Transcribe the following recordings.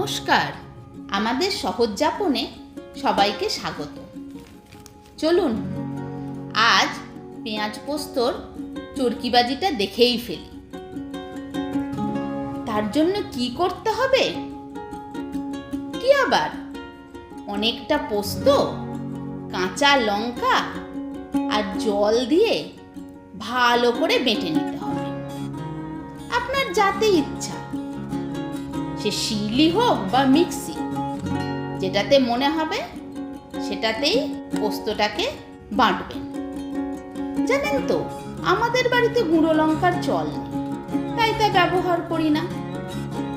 নমস্কার। আমাদের সহজ যাপনে সবাইকে স্বাগত। চলুন, আজ পেঁয়াজ পোস্তর চরকিবাজিটা দেখেই ফেলি। তার জন্য কি করতে হবে? কি আবার? অনেকটা পোস্ত, কাঁচা লঙ্কা আর জল দিয়ে ভালো করে বেটে নিতে হবে। আপনার যাতে ইচ্ছা। সে শিলি হোক বা মিক্সি, যেটাতে মনে হবে সেটাতেই পোস্তটাকে বাটবেন জানেন তো, আমাদের বাড়িতে গুঁড়ো লঙ্কার চল নেই, তাই তা ব্যবহার করি না।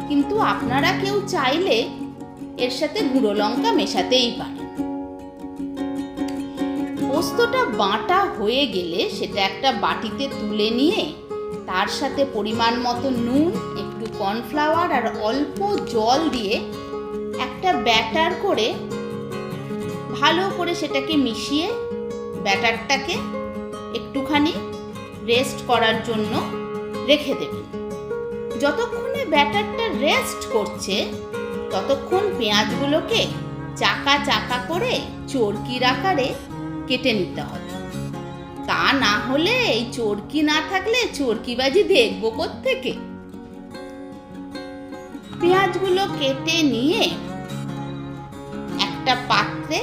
কিন্তু আপনারা কেউ চাইলে এর সাথে গুঁড়ো লঙ্কা মেশাতেই পারেন। পোস্তটা বাঁটা হয়ে গেলে সেটা একটা বাটিতে তুলে নিয়ে তার সাথে পরিমাণ মতো নুন একটু কর্নফ্লাওয়ার আর অল্প জল দিয়ে একটা ব্যাটার করে ভালো করে সেটাকে মিশিয়ে ব্যাটারটাকে একটুখানি রেস্ট করার জন্য রেখে দেবেন যতক্ষণে ব্যাটারটা রেস্ট করছে, ততক্ষণ পেঁয়াজগুলোকে চাকা চাকা করে চরকির আকারে কেটে নিতে হবে। তা না হলে এই চরকি না থাকলে চরকিবাজি দেখব থেকে পেঁয়াজগুলো কেটে নিয়ে একটা পাত্রে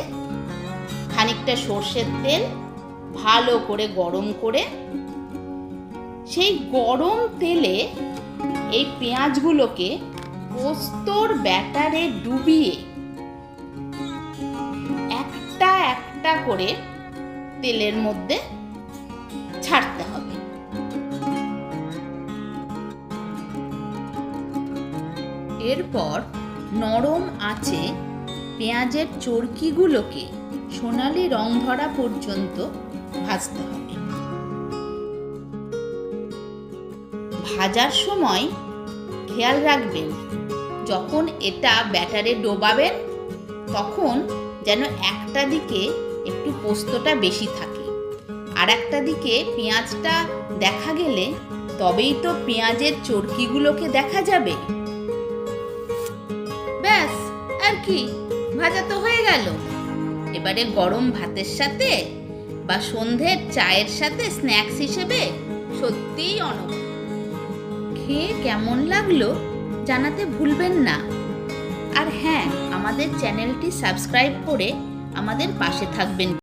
খানিকটা সর্ষের তেল ভালো করে গরম করে, সেই গরম তেলে এই পেঁয়াজগুলোকে পোস্তর ব্যাটারে ডুবিয়ে একটা একটা করে তেলের মধ্যে ছাড়তে হবে। এরপর নরম আঁচে পেঁয়াজের চরকিগুলোকে সোনালি রং ধরা পর্যন্ত ভাজতে হবে। ভাজার সময় খেয়াল রাখবেন, যখন এটা ব্যাটারে ডোবাবেন, তখন যেন একটা দিকে একটু পোস্তটা বেশি থাকে। আর একটা দিকে পেঁয়াজটা দেখা গেলে তবেই তো পেঁয়াজের চরকিগুলোকে দেখা যাবে। কি ভাজা তো হয়ে গেল। এবারে গরম ভাতের সাথে বা সন্ধ্যের চায়ের সাথে স্ন্যাক্স হিসেবে সত্যিই অনব খেয়ে কেমন লাগল জানাতে ভুলবেন না। আর হ্যাঁ আমাদের চ্যানেলটি সাবস্ক্রাইব করে আমাদের পাশে থাকবেন।